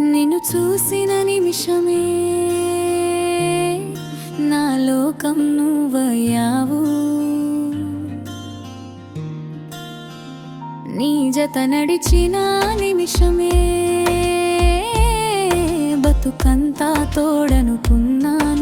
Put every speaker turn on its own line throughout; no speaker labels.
నిన్ను చూసిన నిమిషమే నా లోకం నువ్వయ్యావు. నీ జత నడిచిన నిమిషమే బతుకంతా తోడనుకున్నాను.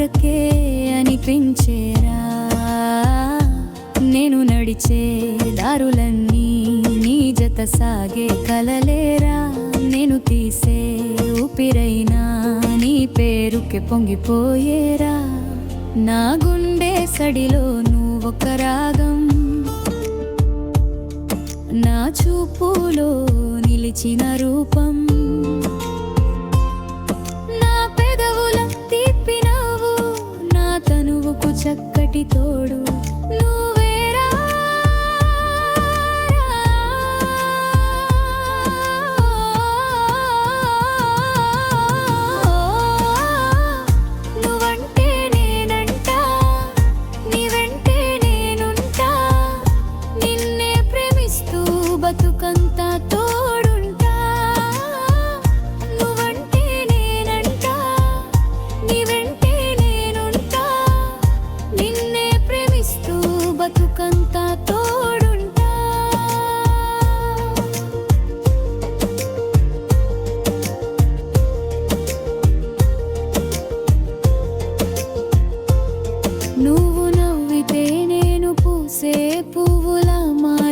కొరకే అనిపించేరా? నేను నడిచే దారులన్నీ నీ జత సాగే కలలేరా? నేను తీసే ఊపిరైనా నీ పేరుకి పొంగిపోయేరా? నా గుండె సడిలో నువ్వొక రాగం. నా చూపులో నిలిచిన రూపం. చక్కటి తోడు.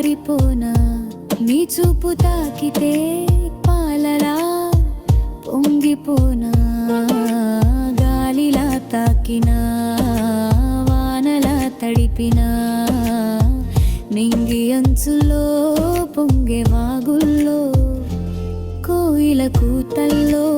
మారిపోనా నీ చూపు తాకితే పాలలా పొంగిపోనా? గాలిలా తాకినా వానలా తడిపినా? నింగి అంచులో పొంగే వాగుల్లో కోయిల కూతల్లో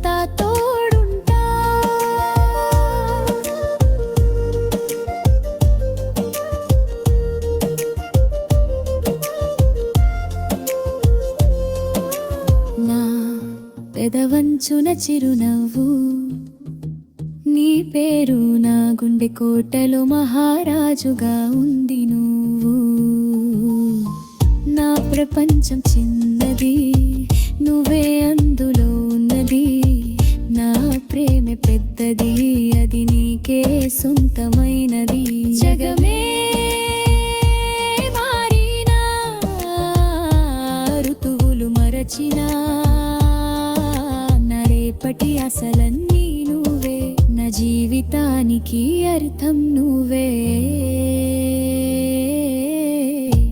అంచున చిరునవ్వు. నీ పేరు నా గుండె కోటలో మహారాజుగా ఉంది నువ్వు. నా ప్రపంచం చిన్నది నువ్వే అందులో ఉన్నది. నా ప్రేమ పెద్దది అది నీకే సొంతమైనది. జగమే మారినా ఋతువులు మరచినా నా అసలన్నీ నువ్వే నా జీవితానికి అర్థం నువ్వే.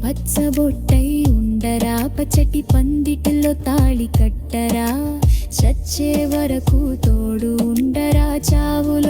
పచ్చబొట్టై ఉండరా పచ్చటి పందిటిలో తాళి కట్టరా చచ్చే వరకు తోడు ఉండరా చావులు